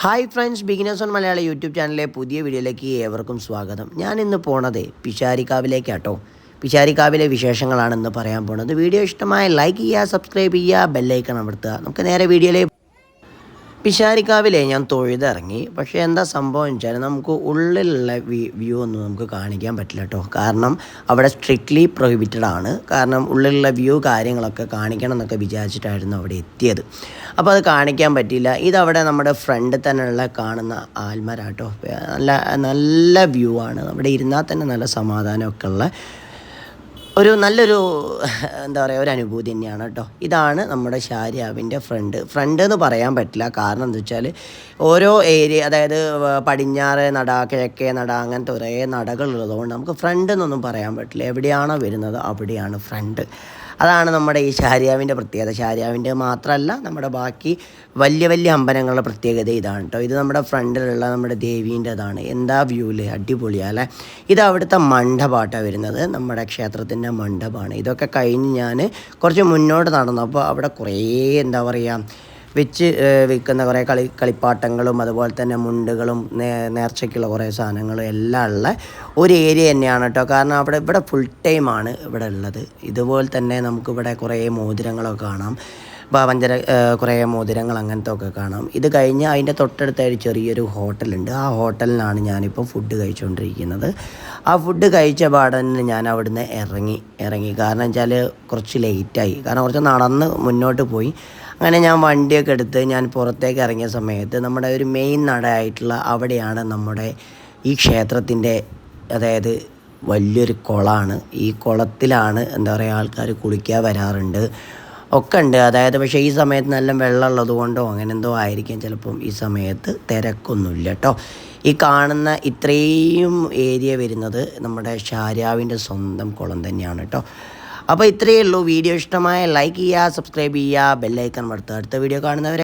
Hi friends beginners on Malayala YouTube ചാനലിലെ പുതിയ വീഡിയോയിലേക്ക് ഏവർക്കും സ്വാഗതം. ഞാൻ ഇന്ന് പോണത് പിഷാരിക്കാവിലേക്കാട്ടോ പിഷാരിക്കാവിലെ വിശേഷങ്ങളാണ് ഇന്ന് പറയാൻ പോണത്. വീഡിയോ ഇഷ്ടമായ ലൈക്ക് ചെയ്യുക സബ്സ്ക്രൈബ് ചെയ്യുക ബെല്ലൈക്കൺ അമർത്തുക. നമുക്ക് നേരെ വീഡിയോയിലേക്ക് പിഷാരിക്കാവിലെ ഞാൻ തൊഴുതിറങ്ങി. പക്ഷേ എന്താ സംഭവം വെച്ചാൽ നമുക്ക് ഉള്ളിലുള്ള വ്യൂ ഒന്നും നമുക്ക് കാണിക്കാൻ പറ്റില്ല കേട്ടോ കാരണം അവിടെ സ്ട്രിക്ട്ലി പ്രൊഹിബിറ്റഡ് ആണ്. കാരണം ഉള്ളിലുള്ള വ്യൂ കാര്യങ്ങളൊക്കെ കാണിക്കണം എന്നൊക്കെ വിചാരിച്ചിട്ടായിരുന്നു അവിടെ എത്തിയത്. അപ്പോൾ അത് കാണിക്കാൻ പറ്റിയില്ല. ഇതവിടെ നമ്മുടെ ഫ്രണ്ട് തന്നെയുള്ള കാണുന്ന ആൽമരാട്ടോ നല്ല നല്ല വ്യൂ ആണ്. അവിടെ ഇരുന്നാൽ തന്നെ നല്ല സമാധാനമൊക്കെ ഉള്ള ഒരു നല്ലൊരു എന്താ പറയുക ഒരു അനുഭൂതി തന്നെയാണ് കേട്ടോ. ഇതാണ് നമ്മുടെ ഷാരിയാവിന്റെ ഫ്രണ്ട്. ഫ്രണ്ട് എന്ന് പറയാൻ പറ്റില്ല. കാരണം എന്താ വെച്ചാൽ ഓരോ ഏരിയ അതായത് പടിഞ്ഞാറ് നട കിഴക്കേ നട അങ്ങനത്തെ കുറേ നടകളുള്ളതുകൊണ്ട് നമുക്ക് ഫ്രണ്ട് എന്നൊന്നും പറയാൻ പറ്റില്ല. എവിടെയാണോ വരുന്നത് അവിടെയാണ് ഫ്രണ്ട്. അതാണ് നമ്മുടെ ഈ ഷാരിയാവിന്റെ പ്രത്യേകത. ഷാരിയാവിന്റെ മാത്രമല്ല നമ്മുടെ ബാക്കി വലിയ വലിയ അമ്പലങ്ങളുടെ പ്രത്യേകത ഇതാണ് കേട്ടോ. ഇത് നമ്മുടെ ഫ്രണ്ടിലുള്ള നമ്മുടെ ദേവീന്റെതാണ്. എന്താ വ്യൂൽ? അടിപൊളിയാണ് അല്ലേ? ഇത് അവിടുത്തെ മണ്ഡപമായിട്ടാണ് വരുന്നത്. നമ്മുടെ ക്ഷേത്രത്തിന്റെ മണ്ഡപമാണ് ഇതൊക്കെ കഴിഞ്ഞ് ഞാൻ കുറച്ച് മുന്നോട്ട് നടന്നു അപ്പോൾ അവിടെ കുറേ എന്താ പറയുക വെച്ച് വിൽക്കുന്ന കുറേ കളി കളിപ്പാട്ടങ്ങളും അതുപോലെ തന്നെ മുണ്ടുകളും നേർച്ചയ്ക്കുള്ള കുറേ സാധനങ്ങളും എല്ലാം ഉള്ള ഒരു ഏരിയ തന്നെയാണ് കേട്ടോ. കാരണം അവിടെ ഇവിടെ ഫുൾ ടൈമാണ് ഇവിടെ ഉള്ളത്. ഇതുപോലെ തന്നെ നമുക്കിവിടെ കുറേ മോതിരങ്ങളൊക്കെ കാണാം. പഞ്ചര കുറേ മോതിരങ്ങൾ അങ്ങനത്തെ ഒക്കെ കാണാം. ഇത് കഴിഞ്ഞ് അതിന്റെ തൊട്ടടുത്തായിട്ട് ചെറിയൊരു ഹോട്ടലുണ്ട്. ആ ഹോട്ടലിലാണ് ഞാനിപ്പോൾ ഫുഡ് കഴിച്ചുകൊണ്ടിരിക്കുന്നത് ആ ഫുഡ് കഴിച്ച പാടന്നെ ഞാൻ അവിടുന്ന് ഇറങ്ങി ഇറങ്ങി. കാരണം വെച്ചാൽ കുറച്ച് ലേറ്റായി. കാരണം കുറച്ച് നടന്ന് മുന്നോട്ട് പോയി. അങ്ങനെ ഞാൻ വണ്ടിയൊക്കെ എടുത്ത് ഞാൻ പുറത്തേക്ക് ഇറങ്ങിയ സമയത്ത് നമ്മുടെ ഒരു മെയിൻ നടയായിട്ടുള്ള അവിടെയാണ് നമ്മുടെ ഈ ക്ഷേത്രത്തിന്റെ അതായത് വലിയൊരു കുളമാണ് ഈ കുളത്തിലാണ് എന്താ പറയുക ആൾക്കാർ കുളിക്കാൻ വരാറുണ്ട്. ഒക്കെ ഉണ്ട് അതായത് പക്ഷേ ഈ സമയത്ത് നല്ല വെള്ളമുള്ളത് കൊണ്ടോ അങ്ങനെ എന്തോ ആയിരിക്കും. ചിലപ്പം ഈ സമയത്ത് തിരക്കൊന്നുമില്ല കേട്ടോ ഈ കാണുന്ന ഇത്രയും ഏരിയ വരുന്നത് നമ്മുടെ ഷാരാവിന്റെ സ്വന്തം കുളം തന്നെയാണ് കേട്ടോ അപ്പോൾ ഇത്രയേ ഉള്ളൂ. വീഡിയോ ഇഷ്ടമായ ലൈക്ക് ചെയ്യുക സബ്സ്ക്രൈബ് ചെയ്യുക ബെല്ലൈക്കൺ മടുത്ത് അടുത്ത വീഡിയോ കാണുന്നവരെ